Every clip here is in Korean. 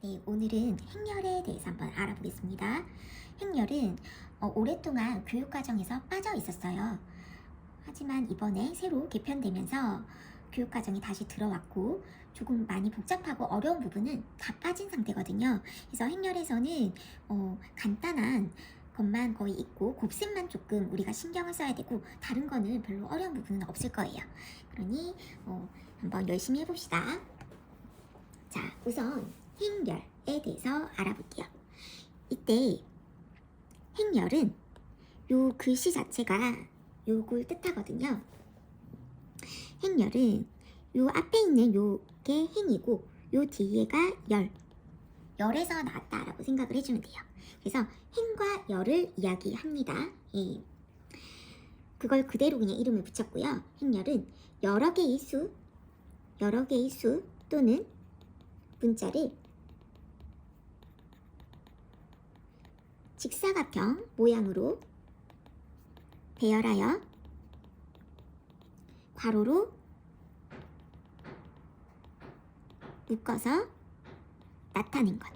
네, 오늘은 행렬에 대해서 한번 알아보겠습니다. 행렬은 어, 오랫동안 교육과정에서 빠져 있었어요. 하지만 이번에 새로 개편되면서 교육과정이 다시 들어왔고 조금 많이 복잡하고 어려운 부분은 다 빠진 상태거든요. 그래서 행렬에서는 어, 간단한 것만 거의 있고 곱셈만 조금 우리가 신경을 써야 되고 다른 거는 별로 어려운 부분은 없을 거예요. 그러니 어, 한번 열심히 해봅시다. 자, 우선 행렬에 대해서 알아볼게요. 이때 행렬은 요 글씨 자체가 요걸 뜻하거든요. 행렬은 요 앞에 있는 요게 행이고 요 뒤에가 열. 열에서 나왔다라고 생각을 해주면 돼요. 그래서 행과 열을 이야기합니다. 예. 그걸 그대로 그냥 이름을 붙였고요. 행렬은 여러 개의 수, 여러 개의 수 또는 문자를 직사각형 모양으로 배열하여 괄호로 묶어서 나타낸 것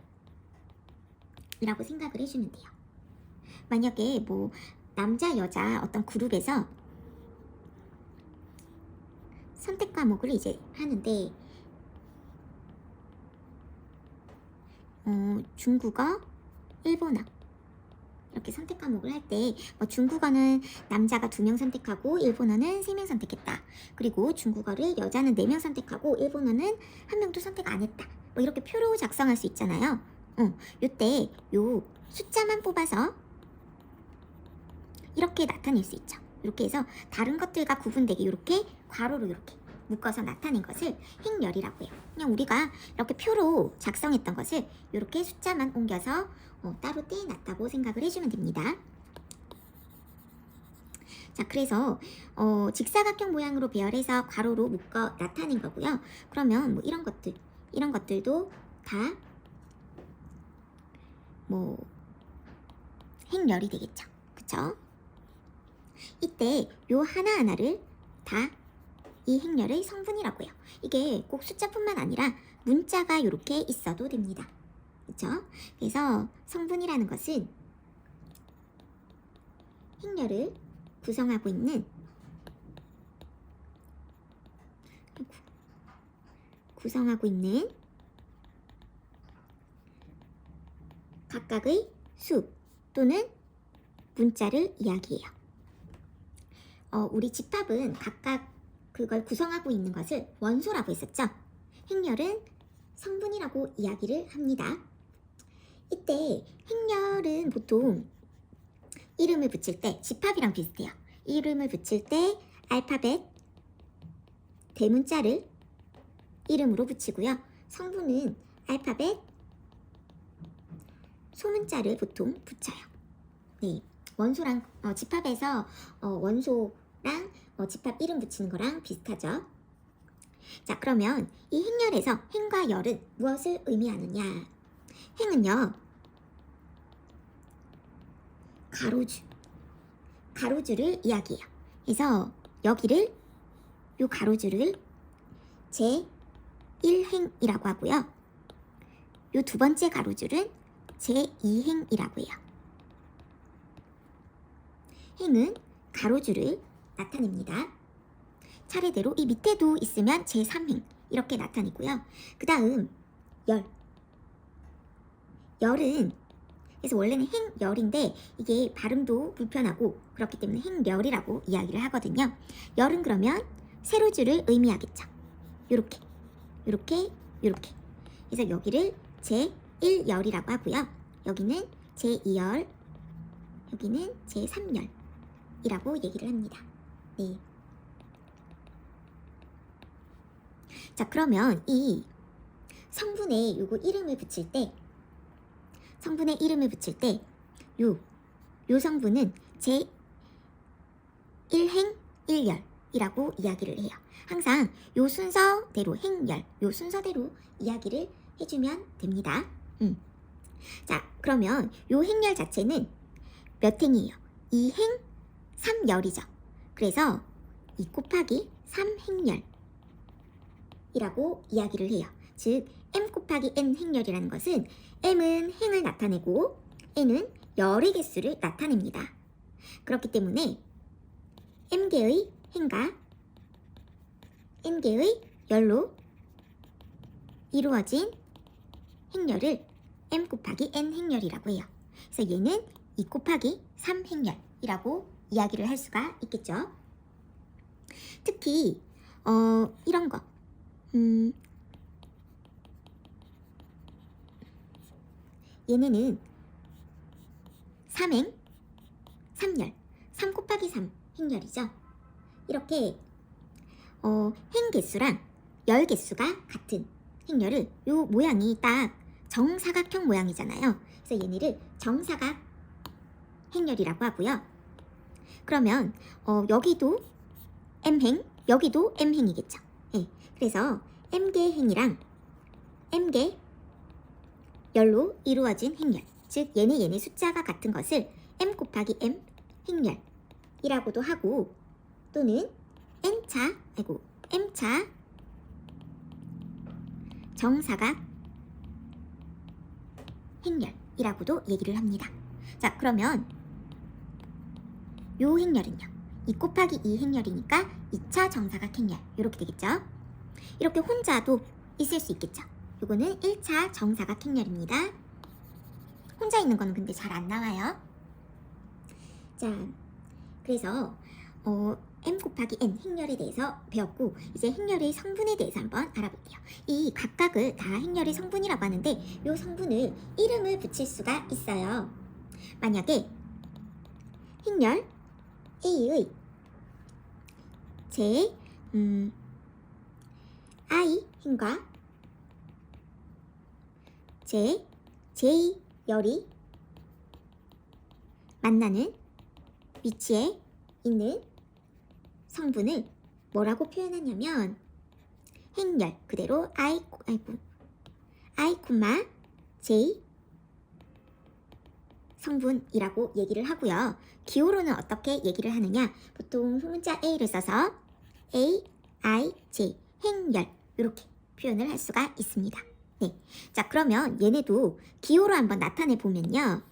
이라고 생각을 해주면 돼요. 만약에 뭐 남자 여자 어떤 그룹에서 선택 과목을 이제 하는데 어, 중국어, 일본어 이렇게 선택 과목을 할 때 뭐 중국어는 남자가 두명 선택하고 일본어는 세명 선택했다. 그리고 중국어를 여자는 네명 선택하고 일본어는 한 명도 선택 안 했다. 뭐 이렇게 표로 작성할 수 있잖아요. 어, 요때 요 숫자만 뽑아서 이렇게 나타낼 수 있죠. 이렇게 해서 다른 것들과 구분되게 이렇게 괄호로 이렇게 묶어서 나타낸 것을 행렬이라고 해요. 그냥 우리가 이렇게 표로 작성했던 것을 이렇게 숫자만 옮겨서 어, 따로 떼놨다고 생각을 해주면 됩니다. 자, 그래서 어, 직사각형 모양으로 배열해서 괄호로 묶어 나타낸 거고요. 그러면 뭐 이런 것들, 이런 것들도 다 뭐 행렬이 되겠죠. 그쵸? 이때 요 하나하나를 다 이 행렬의 성분이라고 해요. 이게 꼭 숫자뿐만 아니라 문자가 이렇게 있어도 됩니다. 그쵸? 그래서 성분이라는 것은 행렬을 구성하고 있는 구성하고 있는 각각의 수 또는 문자를 이야기해요. 어, 우리 집합은 각각 그걸 구성하고 있는 것을 원소라고 했었죠. 행렬은 성분이라고 이야기를 합니다. 이때 행렬은 보통 이름을 붙일 때 집합이랑 비슷해요. 이름을 붙일 때 알파벳 대문자를 이름으로 붙이고요. 성분은 알파벳 소문자를 보통 붙여요. 네, 원소랑 어, 집합에서 어, 원소랑 어, 집합 이름 붙이는 거랑 비슷하죠. 자, 그러면 이 행렬에서 행과 열은 무엇을 의미하느냐? 행은요, 가로주, 가로주를 이야기해요. 그래서 여기를 요 가로주를 제 1행이라고 하고요. 요 두 번째 가로줄은 제 2행이라고 해요. 행은 가로줄을 나타냅니다. 차례대로 이 밑에도 있으면 제 3행 이렇게 나타내고요. 그 다음 열. 열은 그래서 원래는 행열인데 이게 발음도 불편하고 그렇기 때문에 행열이라고 이야기를 하거든요. 열은 그러면 세로줄을 의미하겠죠. 요렇게 요렇게 요렇게 그래서 여기를 제1열이라고 하고요. 여기는 제2열 여기는 제3열이라고 얘기를 합니다. 네. 자, 그러면 이 성분에 요거 이름을 붙일 때 성분에 이름을 붙일 때 요, 요 성분은 제 1행 1열이라고 이야기를 해요. 항상 요 순서대로 행열, 요 순서대로 이야기를 해주면 됩니다. 음. 자, 그러면 요 행열 자체는 몇 행이에요? 2행 3열이죠. 그래서 2 곱하기 3행열이라고 이야기를 해요. 즉 m 곱하기 n 행렬이라는 것은 m은 행을 나타내고 n은 열의 개수를 나타냅니다. 그렇기 때문에 m개의 행과 n개의 열로 이루어진 행렬을 m 곱하기 n 행렬이라고 해요. 그래서 얘는 2 곱하기 3 행렬이라고 이야기를 할 수가 있겠죠. 특히 어, 이런 거 음, 얘네는 3행 3열 3 곱하기 3 행렬이죠. 이렇게 어, 행 개수랑 열 개수가 같은 행렬을 요 모양이 딱 정사각형 모양이잖아요. 그래서 얘네를 정사각 행렬이라고 하고요. 그러면 어, 여기도 m행, 여기도 m행이겠죠. 예, 그래서 m개 행이랑 m개 열로 이루어진 행렬, 즉 얘네 얘네 숫자가 같은 것을 m 곱하기 m 행렬이라고도 하고 또는 n차, 아이고 m차 정사각 행렬이라고도 얘기를 합니다. 자, 그러면 요 행렬은요. 2 곱하기 2 행렬이니까 2차 정사각 행렬 이렇게 되겠죠. 이렇게 혼자도 있을 수 있겠죠. 요거는 1차 정사각 행렬입니다. 혼자 있는 거는 근데 잘 안 나와요. 자, 그래서 어, m 곱하기 n 행렬에 대해서 배웠고 이제 행렬의 성분에 대해서 한번 알아볼게요. 이 각각을 다 행렬의 성분이라고 하는데 이 성분을 이름을 붙일 수가 있어요. 만약에 행렬 A의 제 음, I 행과 제 J 열이 만나는 위치에 있는 성분을 뭐라고 표현하냐면 행렬 그대로 I 아이고 콤마 J 성분이라고 얘기를 하고요. 기호로는 어떻게 얘기를 하느냐? 보통 소문자 A를 써서 A, I, J 행렬 이렇게 표현을 할 수가 있습니다. 네, 자 그러면 얘네도 기호로 한번 나타내 보면요.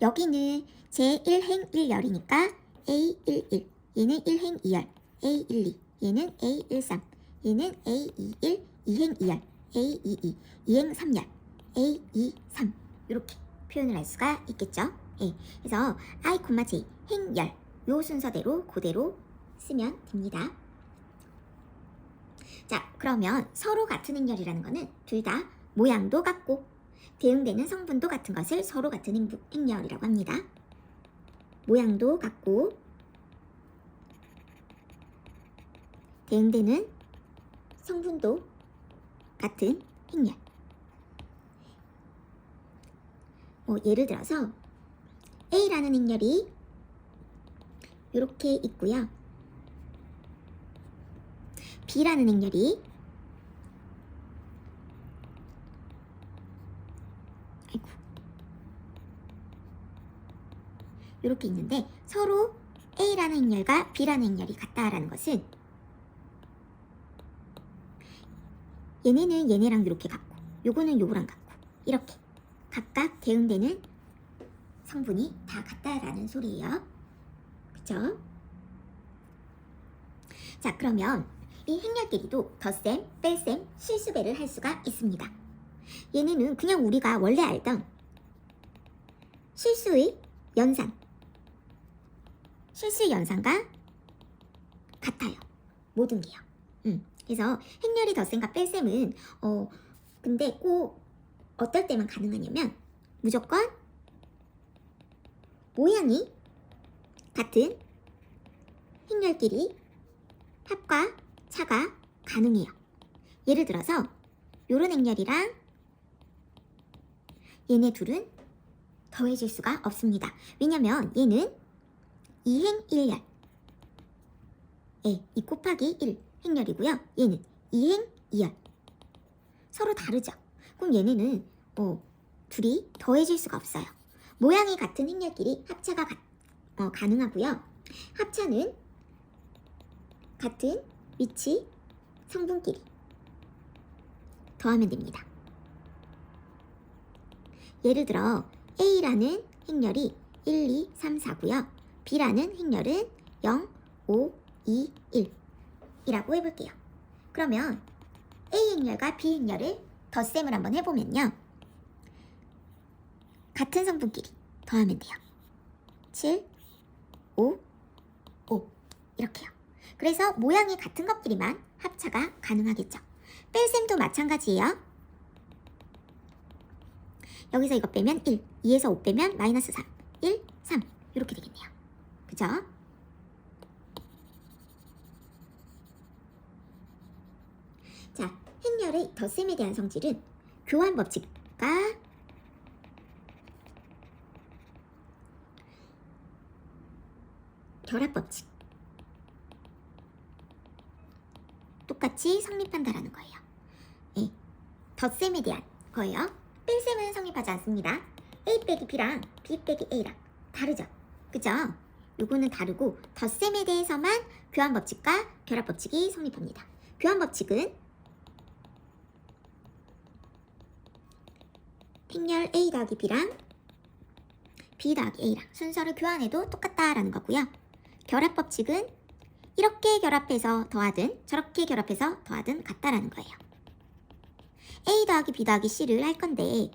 여기는 제1행 1열이니까 A11 얘는 1행 2열. A12 얘는 A13 얘는 A21 2행 2열. A22 2행 3열. A23 이렇게 표현을 할 수가 있겠죠. 예, 그래서 I, J 행열. 요 순서대로 그대로 쓰면 됩니다. 자, 그러면 서로 같은 행렬이라는 거는 둘 다 모양도 같고 대응되는 성분도 같은 것을 서로 같은 행- 행렬이라고 합니다. 모양도 같고 대응되는 성분도 같은 행렬. 뭐 예를 들어서 A라는 행렬이 이렇게 있고요. B라는 행렬이 아이고 이렇게 있는데 서로 A라는 행렬과 B라는 행렬이 같다라는 것은 얘네는 얘네랑 이렇게 같고 요거는 요거랑 같고 이렇게 각각 대응되는 성분이 다 같다라는 소리예요. 그쵸? 자, 그러면 이 행렬끼리도 덧셈, 뺄셈, 실수배를 할 수가 있습니다. 얘네는 그냥 우리가 원래 알던 실수의 연산, 실수의 연산과 같아요. 모든 게요. 음, 그래서 행렬이 덧셈과 뺄셈은 어 근데 꼭 어떨 때만 가능하냐면 무조건 모양이 같은 행렬끼리 합과 차가 가능해요. 예를 들어서 요런 행렬이랑 얘네 둘은 더해질 수가 없습니다. 왜냐면 얘는 2행 1열 예, 2 곱하기 1 행렬이고요. 얘는 2행 2열 서로 다르죠. 그럼 얘네는 어, 둘이 더해질 수가 없어요. 모양이 같은 행렬끼리 합차가 가, 어, 가능하고요. 합차는 같은 위치, 성분끼리 더하면 됩니다. 예를 들어 A라는 행렬이 1, 2, 3, 4고요. B라는 행렬은 0, 5, 2, 1 이라고 해볼게요. 그러면 A 행렬과 B 행렬을 덧셈을 한번 해보면요. 같은 성분끼리 더하면 돼요. 7, 5, 5 이렇게요. 그래서 모양이 같은 것끼리만 합차가 가능하겠죠. 뺄셈도 마찬가지예요. 여기서 이거 빼면 1, 2에서 5 빼면 마이너스 3, 1, 3 이렇게 되겠네요. 그죠? 자, 행렬의 덧셈에 대한 성질은 교환 법칙과 결합 법칙 똑 같이 성립한다라는 거예요. 예, 덧셈에 대한 거예요. 뺄셈은 성립하지 않습니다. A 빼기 B랑 B 빼기 A랑 다르죠. 그죠? 요거는 다르고 덧셈에 대해서만 교환 법칙과 결합 법칙이 성립합니다. 교환 법칙은 행렬 A 더하기 B랑 B 더하기 A랑 순서를 교환해도 똑같다라는 거고요. 결합 법칙은 이렇게 결합해서 더하든 저렇게 결합해서 더하든 같다라는 거예요. A 더하기 B 더하기 C를 할 건데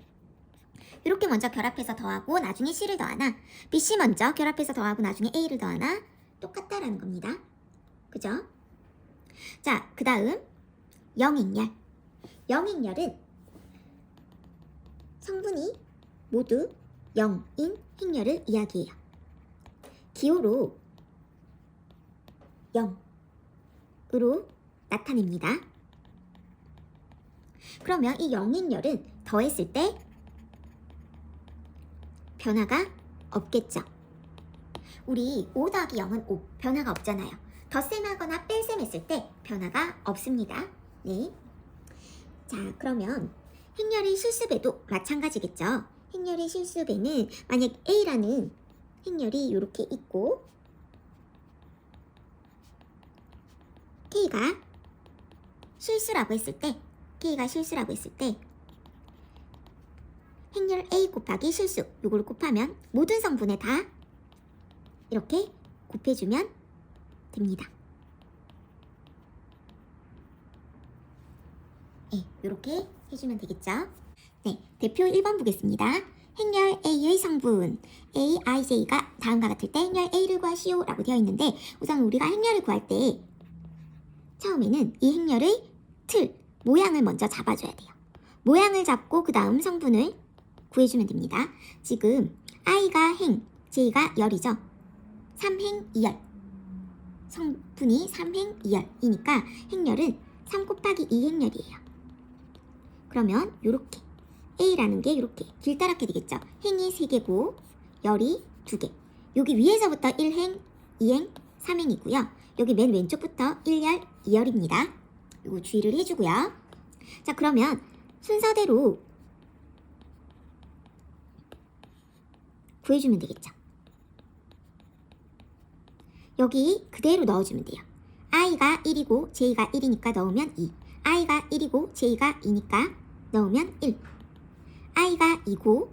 이렇게 먼저 결합해서 더하고 나중에 C를 더하나 BC 먼저 결합해서 더하고 나중에 A를 더하나 똑같다라는 겁니다. 그죠? 자, 그 다음 영행렬. 영행렬은 성분이 모두 0인 행렬을 이야기해요. 기호로 0으로 나타냅니다. 그러면 이 영행렬은 더했을 때 변화가 없겠죠. 우리 5 더하기 0은 5, 변화가 없잖아요. 덧셈하거나 뺄셈했을 때 변화가 없습니다. 네. 자, 그러면 행렬의 실습에도 마찬가지겠죠. 행렬의 실습에는 만약 A라는 행렬이 이렇게 있고 K가 실수라고 했을 때 K가 실수라고 했을 때 행렬 A 곱하기 실수 요걸 곱하면 모든 성분에 다 이렇게 곱해주면 됩니다. 네, 이렇게 해주면 되겠죠? 네, 대표 1번 보겠습니다. 행렬 A의 성분 A, I, J가 다음과 같을 때 행렬 A를 구하시오라고 되어 있는데 우선 우리가 행렬을 구할 때 처음에는 이 행렬의 틀, 모양을 먼저 잡아줘야 돼요. 모양을 잡고 그 다음 성분을 구해주면 됩니다. 지금 I가 행, J가 열이죠. 3행 2열. 성분이 3행 2열이니까 행렬은 3 곱하기 2 행렬이에요. 그러면 이렇게 A라는 게 이렇게 길다랗게 되겠죠. 행이 3개고 열이 2개. 여기 위에서부터 1행, 2행, 3행이고요. 여기 맨 왼쪽부터 1열, 2열입니다. 이거 주의를 해주고요. 자 그러면 순서대로 구해주면 되겠죠. 여기 그대로 넣어주면 돼요. i가 1이고 j가 1이니까 넣으면 2. i가 1이고 j가 2니까 넣으면 1. i가 2고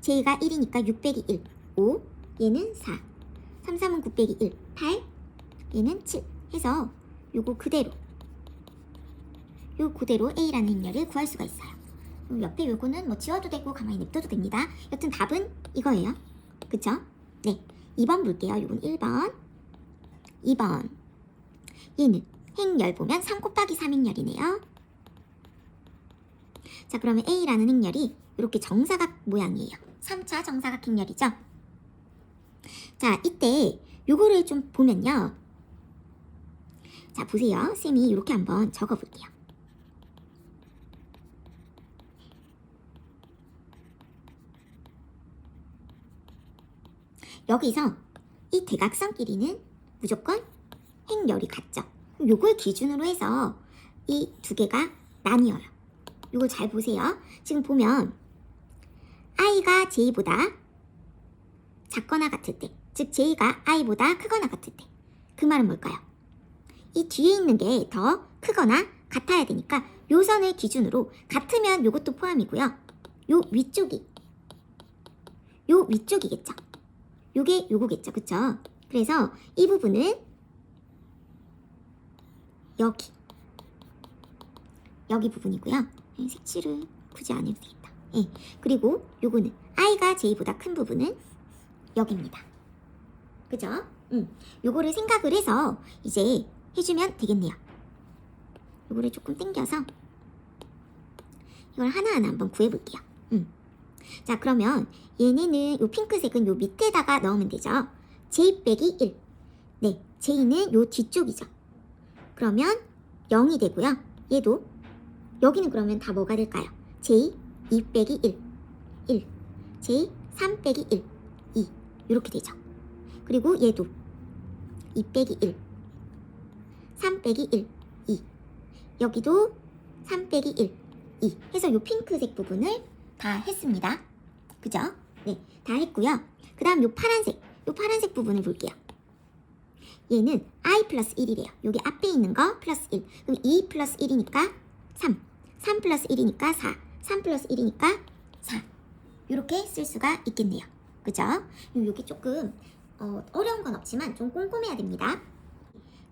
j가 1이니까 6 빼기 1. 5. 얘는 4. 3, 3은 9 빼기 1. 8. 얘는 7. 해서 요거 그대로 요 그대로 A라는 행렬을 구할 수가 있어요. 요 옆에 요거는 뭐 지워도 되고 가만히 냅둬도 됩니다. 여튼 답은 이거예요. 그쵸? 네. 2번 볼게요. 요건 1번. 2번. 얘는 행렬 보면 3 곱하기 3행렬이네요. 자, 그러면 A라는 행렬이 이렇게 정사각 모양이에요. 3차 정사각 행렬이죠. 자, 이때 요거를 좀 보면요. 자, 보세요. 쌤이 이렇게 한번 적어 볼게요. 여기서 이 대각선 길이는 무조건 행렬이 같죠. 요걸 기준으로 해서 이 두 개가 나뉘어요. 요걸 잘 보세요. 지금 보면 i가 j보다 작거나 같을 때, 즉 j가 i보다 크거나 같을 때, 그 말은 뭘까요? 이 뒤에 있는 게 더 크거나 같아야 되니까 요 선을 기준으로 같으면 요것도 포함이고요. 요 위쪽이 요 위쪽이겠죠. 요게 요거겠죠. 그쵸? 그래서 이 부분은 여기 여기 부분이고요. 예, 색칠을 굳이 안 해도 되겠다. 예. 그리고 요거는 i가 j보다 큰 부분은 여기입니다. 그죠? 음. 요거를 생각을 해서 이제 해주면 되겠네요. 요거를 조금 당겨서 이걸 하나하나 한번 구해볼게요. 음. 자, 그러면 얘네는 요 핑크색은 요 밑에다가 넣으면 되죠. j 빼기 1. 네, j는 요 뒤쪽이죠. 그러면 0이 되고요. 얘도 여기는 그러면 다 뭐가 될까요? j 2 빼기 1. 1. j 3 빼기 1. 2. 이렇게 되죠. 그리고 얘도 2 빼기 1. 3 빼기 1. 2. 여기도 3 빼기 1. 2. 해서 요 핑크색 부분을 다 했습니다. 그죠? 네, 다 했고요. 그 다음 요 파란색, 요 파란색 부분을 볼게요. 얘는 i 플러스 1이래요. 여기 앞에 있는 거 플러스 1. 그럼 2 플러스 1이니까 3. 3 플러스 1이니까 4. 3 플러스 1이니까 4. 이렇게 쓸 수가 있겠네요. 그죠? 여기 조금 어, 어려운 건 없지만 좀 꼼꼼해야 됩니다.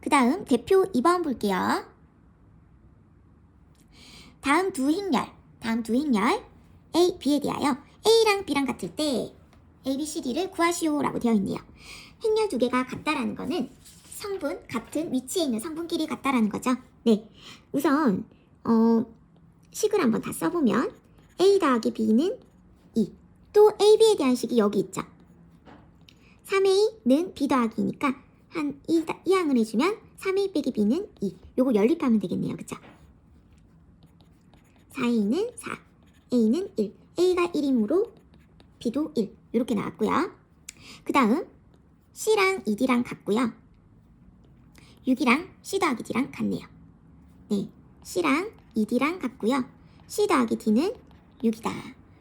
그 다음 대표 2번 볼게요. 다음 두 행렬, 다음 두 행렬 A, B에 대하여 A랑 B랑 같을 때 A, B, C, D를 구하시오라고 되어 있네요. 행렬 두 개가 같다라는 거는 성분, 같은 위치에 있는 성분끼리 같다라는 거죠. 네, 우선 어, 식을 한번 다 써보면 A 더하기 B는 2. 또 A, B에 대한 식이 여기 있죠. 3A는 B 더하기 2니까 한 2, 이 항을 해주면 3A 빼기 B는 2. 요거 연립하면 되겠네요. 그쵸? 4A는 4, A는 1. A가 1이므로 B도 1. 이렇게 나왔고요. 그 다음 C랑 2D랑 같고요. 6이랑 C 더하기 D랑 같네요. 네, C랑 2D랑 같고요. C 더하기 D는 6이다.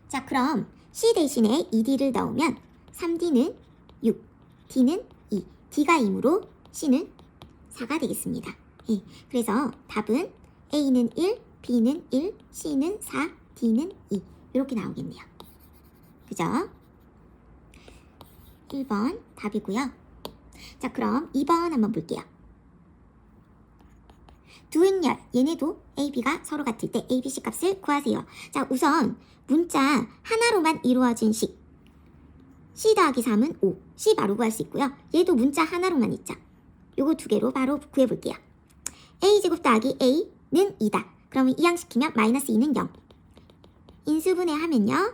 자, 그럼 C 대신에 2D를 넣으면 3D는 6, D는 2, D가 2이므로 C는 4가 되겠습니다. 예, 그래서 답은 A는 1, B는 1, C는 4, D는 2 이렇게 나오겠네요. 그죠? 1번 답이고요. 자, 그럼 2번 한번 볼게요. 두 행렬, 얘네도 A, B가 서로 같을 때 A, B, C 값을 구하세요. 자, 우선 문자 하나로만 이루어진 식. C 더하기 3은 5. C 바로 구할 수 있고요. 얘도 문자 하나로만 있죠. 요거 두 개로 바로 구해볼게요. A제곱 더하기 A는 2다. 그러면 이항시키면 마이너스 2는 0. 인수분해 하면요.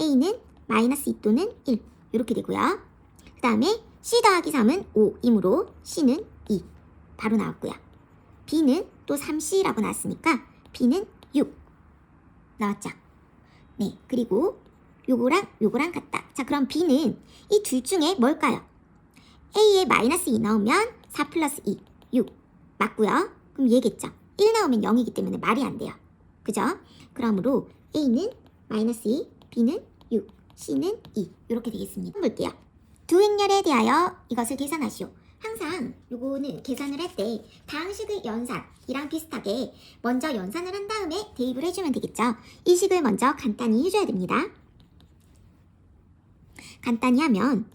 A는 마이너스 2 또는 1. 이렇게 되고요. 그 다음에 C 더하기 3은 5이므로 C는 2. 바로 나왔고요. B는 또 3C라고 나왔으니까 B는 6. 나왔죠? 네. 그리고 요거랑 요거랑 같다. 자, 그럼 B는 이 둘 중에 뭘까요? A에 마이너스 2 넣으면 4 플러스 2, 6. 맞고요. 그럼 얘겠죠. 1 나오면 0이기 때문에 말이 안 돼요. 그죠? 그러므로 A는 마이너스 2, B는 6, C는 2. 이렇게 되겠습니다. 볼게요. 두 행렬에 대하여 이것을 계산하시오. 항상 요거는 계산을 할 때 다항식의 연산이랑 비슷하게 먼저 연산을 한 다음에 대입을 해주면 되겠죠. 이 식을 먼저 간단히 해줘야 됩니다. 간단히 하면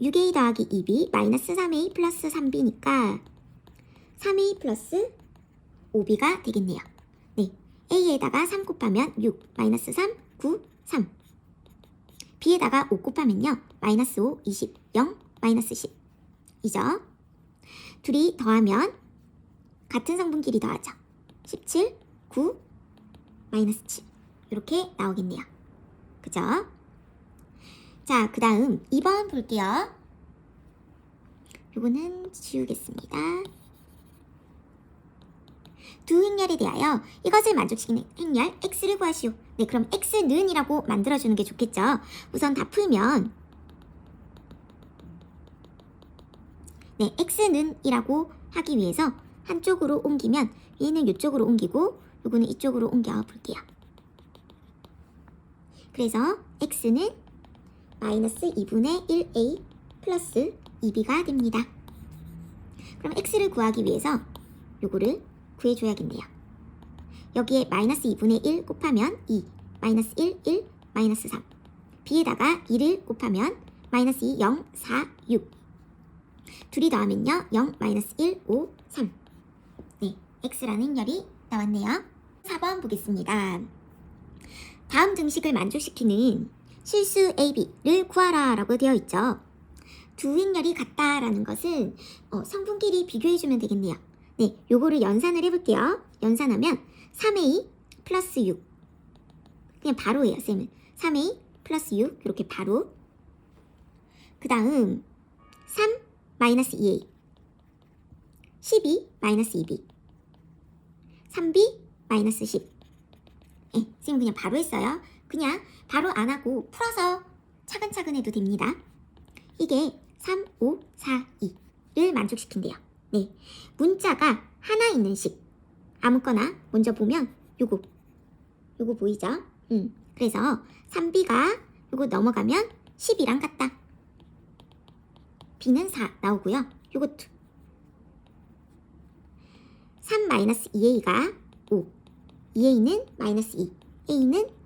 6a 더하기 2b 마이너스 3a 플러스 3b니까 3a 플러스 5b가 되겠네요. 네, a에다가 3 곱하면 6 마이너스 3, 9, 3 b에다가 5 곱하면요 마이너스 5, 20, 0, 마이너스 10 이죠? 둘이 더하면 같은 성분끼리 더하죠. 17, 9, 마이너스 7 이렇게 나오겠네요. 그죠? 자, 그 다음 2번 볼게요. 요거는 지우겠습니다. 두 행렬에 대하여 이것을 만족시키는 행렬 x를 구하시오. 네, 그럼 x는 이라고 만들어주는 게 좋겠죠. 우선 다 풀면 네, x는 이라고 하기 위해서 한쪽으로 옮기면 얘는 이쪽으로 옮기고 요거는 이쪽으로 옮겨 볼게요. 그래서 x는 마이너스 2분의 1a 플러스 2b가 됩니다. 그럼 x를 구하기 위해서 요거를 구해줘야겠네요. 여기에 마이너스 2분의 1 곱하면 2, 마이너스 1, 1, 마이너스 3. b에다가 2를 곱하면 마이너스 2, 0, 4, 6. 둘이 더하면요. 0, 마이너스 1, 5, 3. 네, x라는 행렬이 나왔네요. 4번 보겠습니다. 다음 등식을 만족시키는 실수 AB를 구하라 라고 되어 있죠. 두 행렬이 같다라는 것은 어, 성분끼리 비교해주면 되겠네요. 네, 요거를 연산을 해볼게요. 연산하면 3a 플러스 6 그냥 바로 해요, 쌤은. 3a 플러스 6 이렇게 바로 그 다음 3 마이너스 2a 12 마이너스 2b 3b 마이너스 10 예, 쌤 그냥 바로 했어요. 그냥 바로 안 하고 풀어서 차근차근 해도 됩니다. 이게 3, 5, 4, 2를 만족시킨대요. 네. 문자가 하나 있는 식. 아무거나 먼저 보면 요거. 요거 보이죠? 음. 그래서 3b가 요거 넘어가면 10이랑 같다. b는 4 나오고요. 요것도 3 마이너스 2a가 5. 2a는 마이너스 2. a는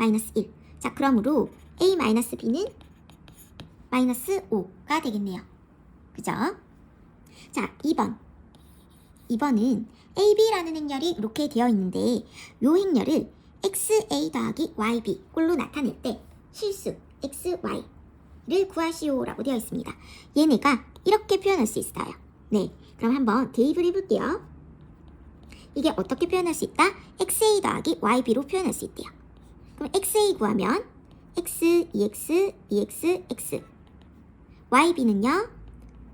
마이너스 1. 자, 그러므로 a 마이너스 b는 마이너스 5가 되겠네요. 그죠? 자, 2번. 2번은 AB라는 행렬이 이렇게 되어 있는데 이 행렬을 XA 더하기 YB 꼴로 나타낼 때 실수 XY를 구하시오라고 되어 있습니다. 얘네가 이렇게 표현할 수 있어요. 네, 그럼 한번 대입을 해볼게요. 이게 어떻게 표현할 수 있다? XA 더하기 YB로 표현할 수 있대요. 그럼 XA 구하면 X, EX, EX, X YB는요?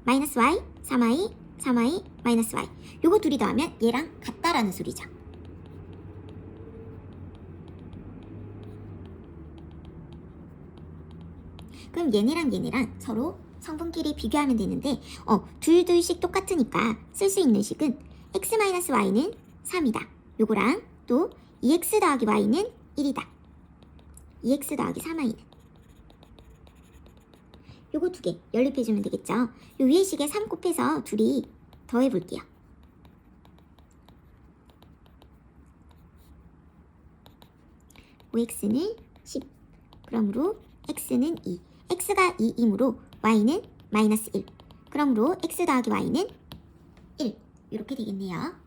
마이너스 Y, 3Y, 3Y, 마이너스 Y. 요거 둘이 더하면 얘랑 같다라는 소리죠. 그럼 얘네랑 얘네랑 서로 성분끼리 비교하면 되는데 어, 둘둘씩 똑같으니까 쓸 수 있는 식은 x 마이너스 y는 3이다. 요거랑 또 2x 더하기 y는 1이다 2x 더하기 3y는 요거 두 개 연립해주면 되겠죠. 요 위에 식에 3 곱해서 둘이 더해볼게요. x 는 10. 그러므로 x는 2. x가 2이므로 y는 마이너스 1. 그러므로 x 더하기 y는 1. 이렇게 되겠네요.